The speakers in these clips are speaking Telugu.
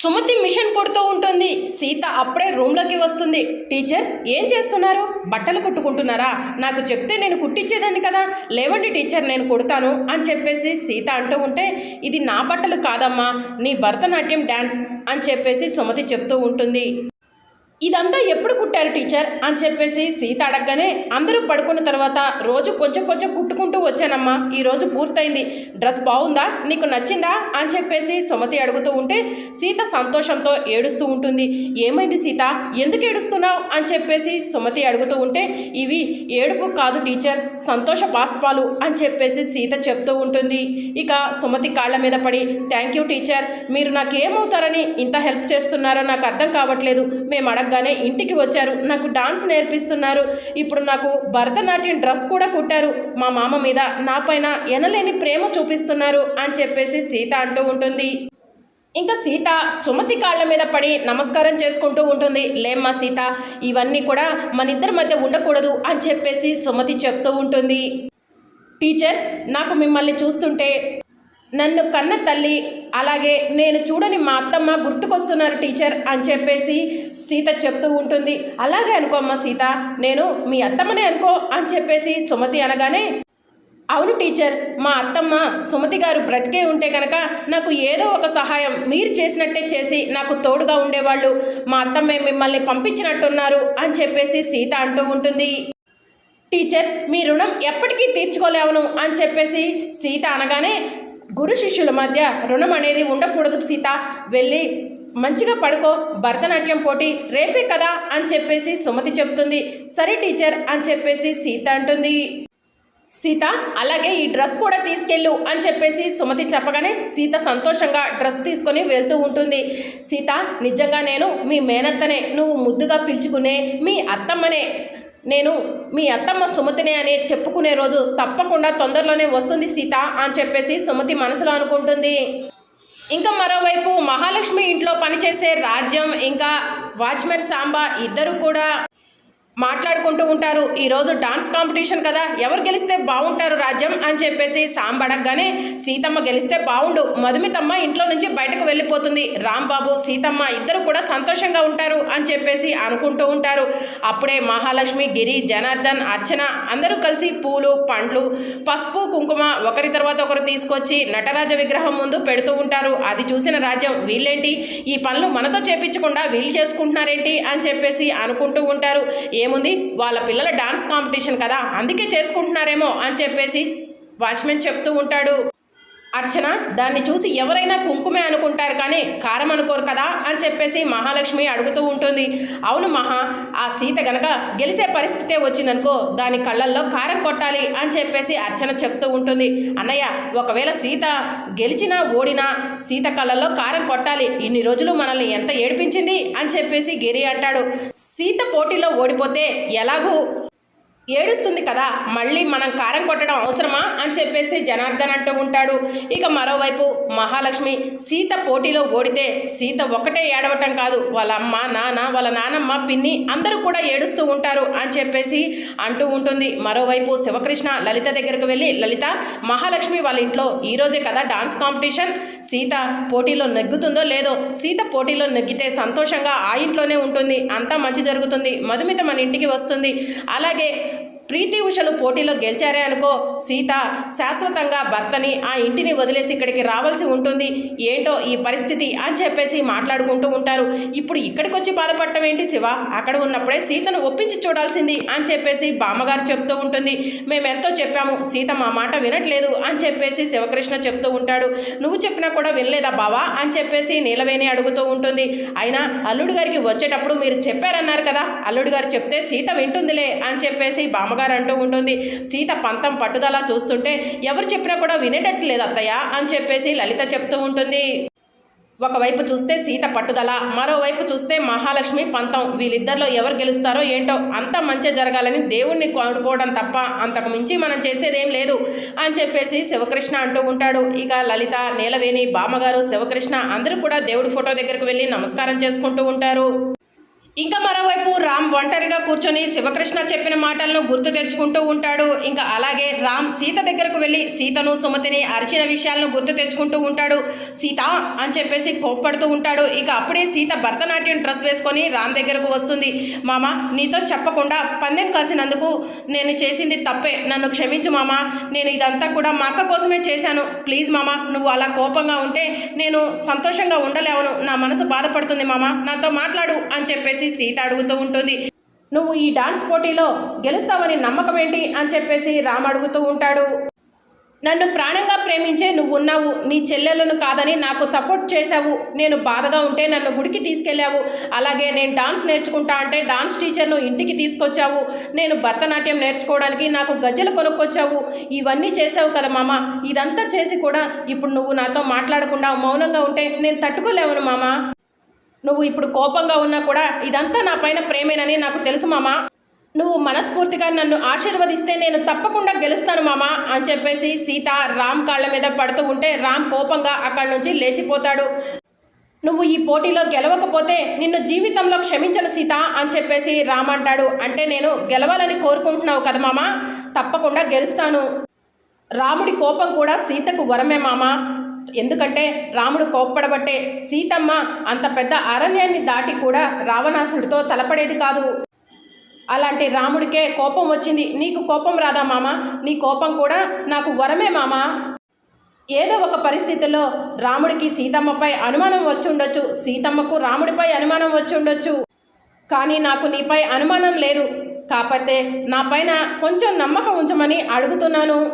సుమతి మిషన్ కొడుతూ ఉంటుంది. సీత అప్పుడే రూమ్లోకి వస్తుంది. టీచర్ ఏం చేస్తున్నారు? బట్టలు కుట్టుకుంటున్నారా? నాకు చెప్తే నేను కుట్టించేదాన్ని కదా. లేవండి టీచర్ నేను కుడతాను అని చెప్పేసి సీత అంటూ ఉంటే ఇది నా బట్టలు కాదమ్మా నీ భరతనాట్యం డ్యాన్స్ అని చెప్పేసి సుమతి చెప్తూ ఉంటుంది. ఇదంతా ఎప్పుడు కుట్టారు టీచర్? అని చెప్పేసి సీత అడగగానే అందరూ పడుకున్న తర్వాత రోజు కొంచెం కొంచెం కుట్టుకుంటూ వచ్చానమ్మా. ఈరోజు పూర్తయింది. డ్రెస్ బాగుందా? నీకు నచ్చిందా? అని చెప్పేసి సుమతి అడుగుతూ ఉంటే సీత సంతోషంతో ఏడుస్తూ ఉంటుంది. ఏమైంది సీత? ఎందుకు ఏడుస్తున్నావు? అని చెప్పేసి సుమతి అడుగుతూ ఉంటే ఇవి ఏడుపు కాదు టీచర్. సంతోష బాష్పాలు. అని చెప్పేసి సీత చెప్తూ ఉంటుంది. ఇక సుమతి కాళ్ళ మీద పడి థ్యాంక్ యూ టీచర్. మీరు నాకేమవుతారని ఇంత హెల్ప్ చేస్తున్నారో నాకు అర్థం కావట్లేదు. మేము అడగ అడగగానే ఇంటికి వచ్చారు. నాకు డాన్స్ నేర్పిస్తున్నారు. ఇప్పుడు నాకు భరతనాట్యం డ్రెస్ కూడా కుట్టారు. మా మామ మీద నా పైన ఎనలేని ప్రేమ చూపిస్తున్నారు అని చెప్పేసి సీత అంటూ ఉంటుంది. ఇంకా సీత సుమతి కాళ్ళ మీద పడి నమస్కారం చేసుకుంటూ ఉంటుంది. లేమ్మా సీత ఇవన్నీ కూడా మన ఇద్దరి మధ్య ఉండకూడదు అని చెప్పేసి సుమతి చెప్తూ ఉంటుంది. టీచర్ నాకు మిమ్మల్ని చూస్తుంటే నన్ను కన్న తల్లి అలాగే నేను చూడని మా అత్తమ్మ గుర్తుకొస్తున్నారు టీచర్ అని చెప్పేసి సీత చెప్తూ ఉంటుంది. అలాగే అనుకోమ్మ సీత నేను మీ అత్తమ్మనే అనుకో అని చెప్పేసి సుమతి అనగానే అవును టీచర్ మా అత్తమ్మ సుమతి గారు బ్రతికే ఉంటే కనుక నాకు ఏదో ఒక సహాయం మీరు చేసినట్టే చేసి నాకు తోడుగా ఉండేవాళ్ళు. మా అత్తమ్మే మిమ్మల్ని పంపించినట్టున్నారు అని చెప్పేసి సీత అంటూ ఉంటుంది. టీచర్ మీ రుణం ఎప్పటికీ తీర్చుకోలేవను అని చెప్పేసి సీత అనగానే గురు శిష్యుల మధ్య రుణం అనేది ఉండకూడదు సీత. వెళ్ళి మంచిగా పడుకో భరతనాట్యం పోటీ రేపే కదా అని చెప్పేసి సుమతి చెప్తుంది. సరే టీచర్ అని చెప్పేసి సీత అంటుంది. సీత అలాగే ఈ డ్రెస్ కూడా తీసుకెళ్ళు అని చెప్పేసి సుమతి చెప్పగానే సీత సంతోషంగా డ్రెస్ తీసుకొని వెళ్తూ ఉంటుంది. సీత నిజంగా నేను మీ మేనత్తనే నువ్వు ముద్దుగా పిలుచుకునే మీ అత్తమ్మనే నేను మీ అత్తమ్మ సుమతినే అని చెప్పుకునే రోజు తప్పకుండా తొందరలోనే వస్తుంది సీత అని చెప్పేసి సుమతి మనసులో అనుకుంటుంది. ఇంకా మరోవైపు మహాలక్ష్మి ఇంట్లో పనిచేసే రాజ్యం ఇంకా వాచ్మెన్ సాంబా ఇద్దరు కూడా మాట్లాడుకుంటూ ఉంటారు. ఈరోజు డాన్స్ కాంపిటీషన్ కదా. ఎవరు గెలిస్తే బాగుంటారు రాజ్యం అని చెప్పేసి సాంబడగ్గానే సీతమ్మ గెలిస్తే బాగుండు మధుమితమ్మ ఇంట్లో నుంచి బయటకు వెళ్ళిపోతుంది. రాంబాబు సీతమ్మ ఇద్దరు కూడా సంతోషంగా ఉంటారు అని చెప్పేసి అనుకుంటూ ఉంటారు. అప్పుడే మహాలక్ష్మి గిరి జనార్దన్ అర్చన అందరూ కలిసి పూలు పండ్లు పసుపు కుంకుమ ఒకరి తర్వాత ఒకరు తీసుకొచ్చి నటరాజ విగ్రహం ముందు పెడుతూ ఉంటారు. అది చూసిన రాజ్యం వీళ్ళేంటి? ఈ పనులు మనతో చేపించకుండా వీళ్ళు చేసుకుంటున్నారేంటి? అని చెప్పేసి అనుకుంటూ ఉంటారు. ఏముంది? వాళ్ళ పిల్లల డాన్స్ కాంపిటీషన్ కదా అందుకే చేసుకుంటున్నారేమో అని చెప్పేసి వాచ్మెన్ చెప్తూ ఉంటాడు. అర్చన దాన్ని చూసి ఎవరైనా కుంకుమే అనుకుంటారు కానీ కారం అనుకోరు కదా అని చెప్పేసి మహాలక్ష్మి అడుగుతూ ఉంటుంది. అవును మహా ఆ సీత గనక గెలిసే పరిస్థితే వచ్చిందనుకో దాని కళ్ళల్లో కారం కొట్టాలి అని చెప్పేసి అర్చన చెప్తూ ఉంటుంది. అన్నయ్య ఒకవేళ సీత గెలిచినా ఓడినా సీత కళ్ళల్లో కారం కొట్టాలి. ఇన్ని రోజులు మనల్ని ఎంత ఏడిపించింది అని చెప్పేసి గిరి అంటాడు. సీత పోటీలో ఓడిపోతే ఎలాగూ ఏడుస్తుంది కదా మళ్ళీ మనం కారం కొట్టడం అవసరమా అని చెప్పేసి జనార్దన్ అంటూ ఉంటాడు. ఇక మరోవైపు మహాలక్ష్మి సీత పోటీలో ఓడితే సీత ఒకటే ఏడవటం కాదు వాళ్ళ అమ్మ నాన్న వాళ్ళ నానమ్మ పిన్ని అందరూ కూడా ఏడుస్తూ ఉంటారు అని చెప్పేసి అంటూ ఉంటుంది. మరోవైపు శివకృష్ణ లలిత దగ్గరకు వెళ్ళి లలిత మహాలక్ష్మి వాళ్ళ ఇంట్లో ఈరోజే కదా డాన్స్ కాంపిటీషన్? సీత పోటీలో నెగ్గుతుందో లేదో? సీత పోటీలో నెగ్గితే సంతోషంగా ఆ ఇంట్లోనే ఉంటుంది. అంతా మంచి జరుగుతుంది. మధుమిత మన ఇంటికి వస్తుంది. అలాగే ప్రీతి ఉషలు పోటీలో గెలిచారే అనుకో సీత శాశ్వతంగా భర్తని ఆ ఇంటిని వదిలేసి ఇక్కడికి రావాల్సి ఉంటుంది. ఏంటో ఈ పరిస్థితి అని చెప్పేసి మాట్లాడుకుంటూ ఉంటారు. ఇప్పుడు ఇక్కడికి వచ్చి బాధపడటం ఏంటి శివ? అక్కడ ఉన్నప్పుడే సీతను ఒప్పించి చూడాల్సింది అని చెప్పేసి బామ్మగారు చెప్తూ ఉంటుంది. మేమెంతో చెప్పాము సీత మా మాట వినట్లేదు అని చెప్పేసి శివకృష్ణ చెప్తూ ఉంటాడు. నువ్వు చెప్పినా కూడా వినలేదా బావా అని చెప్పేసి నీలవేణి అడుగుతూ ఉంటుంది. అయినా అల్లుడు గారికి వచ్చేటప్పుడు మీరు చెప్పారన్నారు కదా అల్లుడు గారు చెప్తే సీత వింటుందిలే అని చెప్పేసి బామ్మగారు అంటూ ఉంటుంది. సీత పంతం పట్టుదల చూస్తుంటే ఎవరు చెప్పినా కూడా వినేటట్టు లేదు అత్తయ్య అని చెప్పేసి లలిత చెప్తూ ఉంటుంది. ఒకవైపు చూస్తే సీత పట్టుదల మరోవైపు చూస్తే మహాలక్ష్మి పంతం. వీళ్ళిద్దరిలో ఎవరు గెలుస్తారో ఏంటో అంత మంచి జరగాలని దేవుణ్ణి కోరుకోవడం తప్ప అంతకు మించి మనం చేసేదేం లేదు అని చెప్పేసి శివకృష్ణ అంటూ ఉంటాడు. ఇక లలిత నీలవేణి బామ్మగారు శివకృష్ణ అందరూ కూడా దేవుడి ఫోటో దగ్గరకు వెళ్ళి నమస్కారం చేసుకుంటూ ఉంటారు. ఇంకా మరోవైపు రామ్ ఒంటరిగా కూర్చొని శివకృష్ణ చెప్పిన మాటలను గుర్తు తెచ్చుకుంటూ ఉంటాడు. ఇంకా అలాగే రామ్ సీత దగ్గరకు వెళ్ళి సీతను సుమతిని అరిచిన విషయాలను గుర్తు తెచ్చుకుంటూ ఉంటాడు. సీత అని చెప్పేసి కోప్పడుతూ ఉంటాడు. ఇక అప్పుడే సీత భరతనాట్యం డ్రెస్ వేసుకొని రామ్ దగ్గరకు వస్తుంది. మామ నీతో చెప్పకుండా పందెం కాసినందుకు నేను చేసింది తప్పే. నన్ను క్షమించు మామ. నేను ఇదంతా కూడా మా అక్క కోసమే చేశాను. ప్లీజ్ మామ నువ్వు అలా కోపంగా ఉంటే నేను సంతోషంగా ఉండలేవను. నా మనసు బాధపడుతుంది మామ. నాతో మాట్లాడు అని చెప్పేసి సీత అడుగుతూ ఉంటుంది. నువ్వు ఈ డాన్స్ పోటీలో గెలుస్తావని నమ్మకం ఏంటి? అని చెప్పేసి రామ్ అడుగుతూ ఉంటాడు. నన్ను ప్రాణంగా ప్రేమించే నువ్వు ఉన్నావు నీ చెల్లెలను కాదని నాకు సపోర్ట్ చేశావు. నేను బాధగా ఉంటే నన్ను గుడికి తీసుకెళ్ళావు. అలాగే నేను డాన్స్ నేర్చుకుంటా అంటే డాన్స్ టీచర్ను ఇంటికి తీసుకొచ్చావు. నేను భరతనాట్యం నేర్చుకోవడానికి నాకు గజ్జలు కొనుక్కొచ్చావు. ఇవన్నీ చేసావు కదా మామ. ఇదంతా చేసి కూడా ఇప్పుడు నువ్వు నాతో మాట్లాడకుండా మౌనంగా ఉంటే నేను తట్టుకోలేవును మామ. నువ్వు ఇప్పుడు కోపంగా ఉన్నా కూడా ఇదంతా నా పైన ప్రేమేనని నాకు తెలుసు మామా. నువ్వు మనస్ఫూర్తిగా నన్ను ఆశీర్వదిస్తే నేను తప్పకుండా గెలుస్తాను మామా అని చెప్పేసి సీత రామ్ కాళ్ళ మీద పడుతూ ఉంటే రామ్ కోపంగా అక్కడి నుంచి లేచిపోతాడు. నువ్వు ఈ పోటీలో గెలవకపోతే నిన్ను జీవితంలో క్షమించను సీత అని చెప్పేసి రామ్ అంటాడు. అంటే నేను గెలవాలని కోరుకుంటున్నావు కదా మామ. తప్పకుండా గెలుస్తాను. రాముడి కోపం కూడా సీతకు వరమే మామ. ఎందుకంటే రాముడు కోప్పడబట్టే సీతమ్మ అంత పెద్ద అరణ్యాన్ని దాటి కూడా రావణాసుడితో తలపడేది కాదు. అలాంటి రాముడికే కోపం వచ్చింది. నీకు కోపం రాదా మామ? నీ కోపం కూడా నాకు వరమే మామ? ఏదో ఒక పరిస్థితిలో రాముడికి సీతమ్మపై అనుమానం వచ్చి ఉండొచ్చు సీతమ్మకు రాముడిపై అనుమానం వచ్చి ఉండొచ్చు కానీ నాకు నీపై అనుమానం లేదు. కాకపోతే నా పైన కొంచెం నమ్మకం ఉంచమని అడుగుతున్నాను.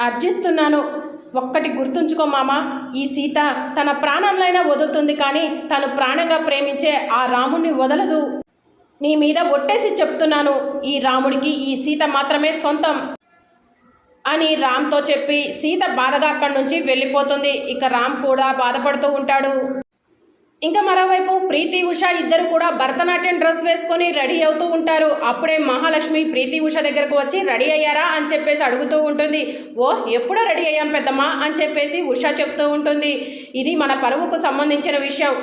అర్జిస్తున్నాను. ఒక్కటి గుర్తుంచుకో మామ ఈ సీత తన ప్రాణంలైనా వదులుతుంది కానీ తను ప్రాణంగా ప్రేమించే ఆ రాముణ్ణి వదలదు. నీ మీద ఒట్టేసి చెప్తున్నాను ఈ రాముడికి ఈ సీత మాత్రమే సొంతం అని రామ్తో చెప్పి సీత బాధగా అక్కడి నుంచి వెళ్ళిపోతుంది. ఇక రామ్ కూడా బాధపడుతూ ఉంటాడు. ఇంకా మరోవైపు ప్రీతి ఉష ఇద్దరు కూడా భరతనాట్యం డ్రెస్ వేసుకొని రెడీ అవుతూ ఉంటారు. అప్పుడే మహాలక్ష్మి ప్రీతి ఉష దగ్గరకు వచ్చి రెడీ అయ్యారా అని చెప్పేసి అడుగుతూ ఉంటుంది. ఓ ఎప్పుడో రెడీ అయ్యాం పెద్దమ్మా అని చెప్పేసి ఉష చెప్తూ ఉంటుంది. ఇది మన పరువుకు సంబంధించిన విషయం.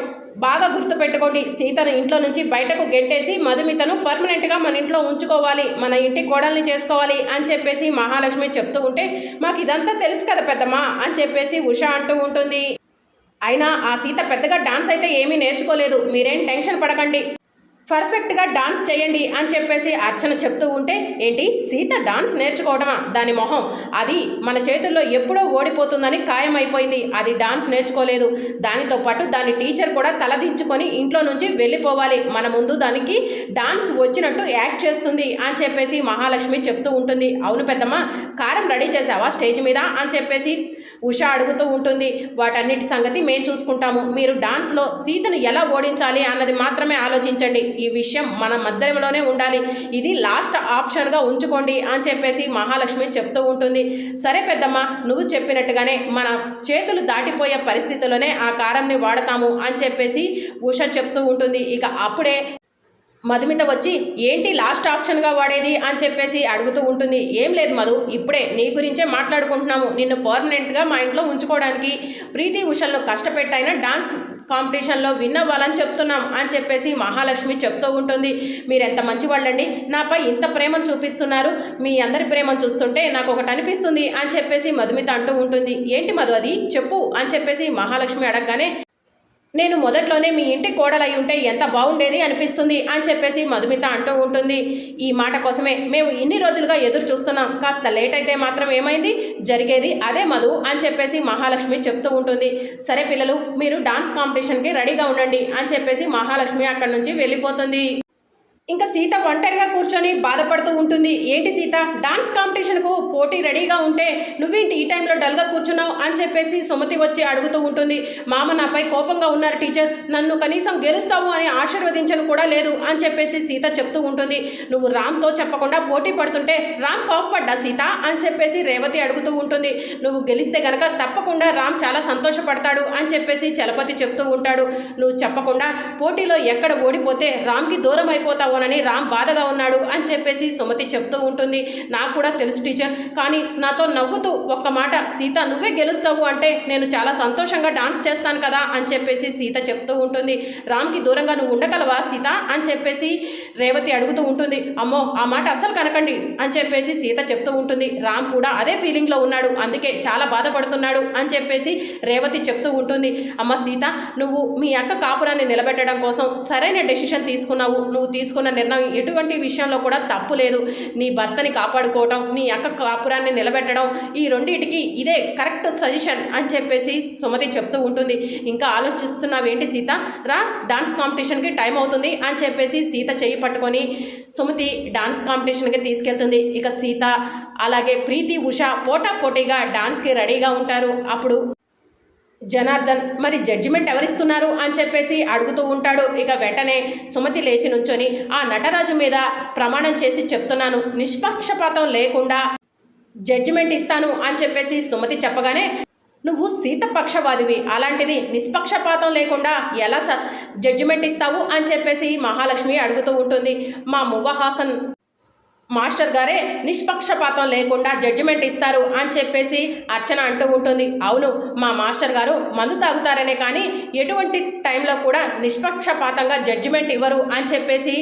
బాగా గుర్తుపెట్టుకోండి సీతను ఇంట్లో నుంచి బయటకు గెంటేసి మధుమితను పర్మనెంట్గా మన ఇంట్లో ఉంచుకోవాలి మన ఇంటి కోడల్ని చేసుకోవాలి అని చెప్పేసి మహాలక్ష్మి చెప్తూ ఉంటే మాకు ఇదంతా తెలుసు కదా పెద్దమ్మా అని చెప్పేసి ఉష అంటూ ఉంటుంది. అయినా ఆ సీత పెద్దగా డాన్స్ అయితే ఏమీ నేర్చుకోలేదు. మీరేం టెన్షన్ పడకండి. పర్ఫెక్ట్గా డాన్స్ చేయండి అని చెప్పేసి అర్చన చెప్తూ ఉంటే ఏంటి? సీత డాన్స్ నేర్చుకోవడమా దాని మొహం. అది మన చేతుల్లో ఎప్పుడో ఓడిపోతుందని ఖాయమైపోయింది. అది డాన్స్ నేర్చుకోలేదు. దానితో పాటు దాని టీచర్ కూడా తలదించుకొని ఇంట్లో నుంచి వెళ్ళిపోవాలి. మన ముందు దానికి డాన్స్ వచ్చినట్టు యాక్ట్ చేస్తుంది అని చెప్పేసి మహాలక్ష్మి చెప్తూ ఉంటుంది. అవును పెద్దమ్మ కారం రెడీ చేసావా స్టేజ్ మీద? అని చెప్పేసి ఉష అడుగుతూ ఉంటుంది వాటన్నిటి సంగతి మేము చూసుకుంటాము. మీరు డాన్స్లో సీతను ఎలా ఓడించాలి అన్నది మాత్రమే ఆలోచించండి. ఈ విషయం మన మధ్యలోనే ఉండాలి. ఇది లాస్ట్ ఆప్షన్గా ఉంచుకోండి అని చెప్పేసి మహాలక్ష్మి చెప్తూ ఉంటుంది. సరే పెద్దమ్మ నువ్వు చెప్పినట్టుగానే మన చేతులు దాటిపోయే పరిస్థితుల్లోనే ఆ కారంని వాడతాము అని చెప్పేసి ఉష చెప్తూ ఉంటుంది. ఇక అప్పుడే మధుమిత వచ్చి ఏంటి లాస్ట్ ఆప్షన్గా వాడేది? అని చెప్పేసి అడుగుతూ ఉంటుంది. ఏం లేదు మధు ఇప్పుడే నీ గురించే మాట్లాడుకుంటున్నాము. నిన్ను పర్మనెంట్గా మా ఇంట్లో ఉంచుకోవడానికి ప్రీతి ఉషల్ను కష్టపెట్టైనా డాన్స్ కాంపిటీషన్లో విన్ అవ్వాలని చెప్తున్నాం అని చెప్పేసి మహాలక్ష్మి చెప్తూ ఉంటుంది. మీరు ఎంత మంచి వాళ్ళండి నాపై ఇంత ప్రేమను చూపిస్తున్నారు. మీ అందరి ప్రేమను చూస్తుంటే నాకు ఒకటి అనిపిస్తుంది అని చెప్పేసి మధుమిత అంటూ ఉంటుంది. ఏంటి మధు అది? చెప్పు అని చెప్పేసి మహాలక్ష్మి అడగగానే నేను మొదట్లోనే మీ ఇంటి కోడలై ఉంటే ఎంత బాగుండేది అనిపిస్తుంది అని చెప్పేసి మధుమిత అంటూ ఉంటుంది. ఈ మాట కోసమే మేము ఇన్ని రోజులుగా ఎదురు చూస్తున్నాం. కాస్త లేట్ అయితే మాత్రం ఏమైంది? జరిగేది అదే మధు అని చెప్పేసి మహాలక్ష్మి చెప్తూ ఉంటుంది. సరే పిల్లలు మీరు డాన్స్ కాంపిటీషన్కి రెడీగా ఉండండి అని చెప్పేసి మహాలక్ష్మి అక్కడి నుంచి వెళ్ళిపోతుంది. ఇంకా సీత ఒంటరిగా కూర్చొని బాధపడుతూ ఉంటుంది. ఏంటి సీత? డాన్స్ కాంపిటీషన్కు పోటీ రెడీగా ఉంటే నువ్వేంటి ఈ టైంలో డల్గా కూర్చున్నావు అని చెప్పేసి సుమతి వచ్చి అడుగుతూ ఉంటుంది. మామ నాపై కోపంగా ఉన్నారు టీచర్. నన్ను కనీసం గెలుస్తావు అని ఆశీర్వదించను కూడా లేదు అని చెప్పేసి సీత చెప్తూ ఉంటుంది. నువ్వు రామ్తో చెప్పకుండా పోటీ పడుతుంటే రామ్ కోపపడ్డా సీత అని చెప్పేసి రేవతి అడుగుతూ ఉంటుంది. నువ్వు గెలిస్తే గనక తప్పకుండా రామ్ చాలా సంతోషపడతాడు అని చెప్పేసి చలపతి చెప్తూ ఉంటాడు. నువ్వు చెప్పకుండా పోటీలో ఎక్కడ ఓడిపోతే రామ్కి దూరం అయిపోతావు కాపాడుకోనని రామ్ బాధగా ఉన్నాడు అని చెప్పేసి సుమతి చెప్తూ ఉంటుంది. నాకు కూడా తెలుసు టీచర్ కానీ నాతో నవ్వుతూ ఒక్క మాట సీత నువ్వే గెలుస్తావు అంటే నేను చాలా సంతోషంగా డాన్స్ చేస్తాను కదా అని చెప్పేసి సీత చెప్తూ ఉంటుంది. రామ్కి దూరంగా నువ్వు ఉండగలవా సీత? అని చెప్పేసి రేవతి అడుగుతూ ఉంటుంది అమ్మో ఆ మాట అస్సలు కనకండి అని చెప్పేసి సీత చెప్తూ ఉంటుంది. రామ్ కూడా అదే ఫీలింగ్లో ఉన్నాడు అందుకే చాలా బాధపడుతున్నాడు అని చెప్పేసి రేవతి చెప్తూ ఉంటుంది. అమ్మ సీత నువ్వు మీ అక్క కాపురాన్ని నిలబెట్టడం కోసం సరైన డెసిషన్ తీసుకున్నావు. నువ్వు తీసుకున్న నిర్ణయం ఎటువంటి విషయంలో కూడా తప్పు లేదు. నీ భర్తని కాపాడుకోవటం నీ అక్క కాపురాన్ని నిలబెట్టడం ఈ రెండింటికి ఇదే కరెక్ట్ సజెషన్ అని చెప్పేసి సుమతి చెప్తూ ఉంటుంది. ఇంకా ఆలోచిస్తున్నావేంటి సీత? రా డాన్స్ కాంపిటీషన్కి టైం అవుతుంది అని చెప్పేసి సీత చెయ్యి పట్టుకొని సుమతి డాన్స్ కాంపిటీషన్కి తీసుకెళ్తుంది. ఇక సీత అలాగే ప్రీతి ఉష పోటా పోటీగా డాన్స్కి రెడీగా ఉంటారు. అప్పుడు జనార్దన్ మరి జడ్జిమెంట్ ఎవరిస్తున్నారు? అని చెప్పేసి అడుగుతూ ఉంటాడు. ఇక వెంటనే సుమతి లేచి నుంచొని ఆ నటరాజు మీద ప్రమాణం చేసి చెప్తున్నాను. నిష్పక్షపాతం లేకుండా జడ్జిమెంట్ ఇస్తాను అని చెప్పేసి సుమతి చెప్పగానే నువ్వు సీతపక్షవాదివి. అలాంటిది నిష్పక్షపాతం లేకుండా ఎలా స జడ్జిమెంట్ ఇస్తావు అని చెప్పేసి మహాలక్ష్మి అడుగుతూ ఉంటుంది. మా మువ్వ హాసన్ మాస్టర్ గారే నిష్పక్షపాతం లేకుండా జడ్జిమెంట్ ఇస్తారు అని చెప్పేసి అర్చన అంటూ ఉంటుంది. అవును మా మాస్టర్ గారు మందు తాగుతారనే కానీ ఎటువంటి టైంలో కూడా నిష్పక్షపాతంగా జడ్జిమెంట్ ఇవ్వరు అని చెప్పేసి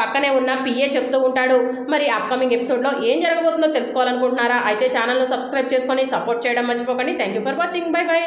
పక్కనే ఉన్న పిఏ చెప్తూ ఉంటాడు. మరి అప్కమింగ్ ఎపిసోడ్లో ఏం జరగబోతుందో తెలుసుకోవాలనుకుంటున్నారా? అయితే ఛానల్ను సబ్స్క్రైబ్ చేసుకొని సపోర్ట్ చేయడం మర్చిపోకండి. Thank you for watching bye bye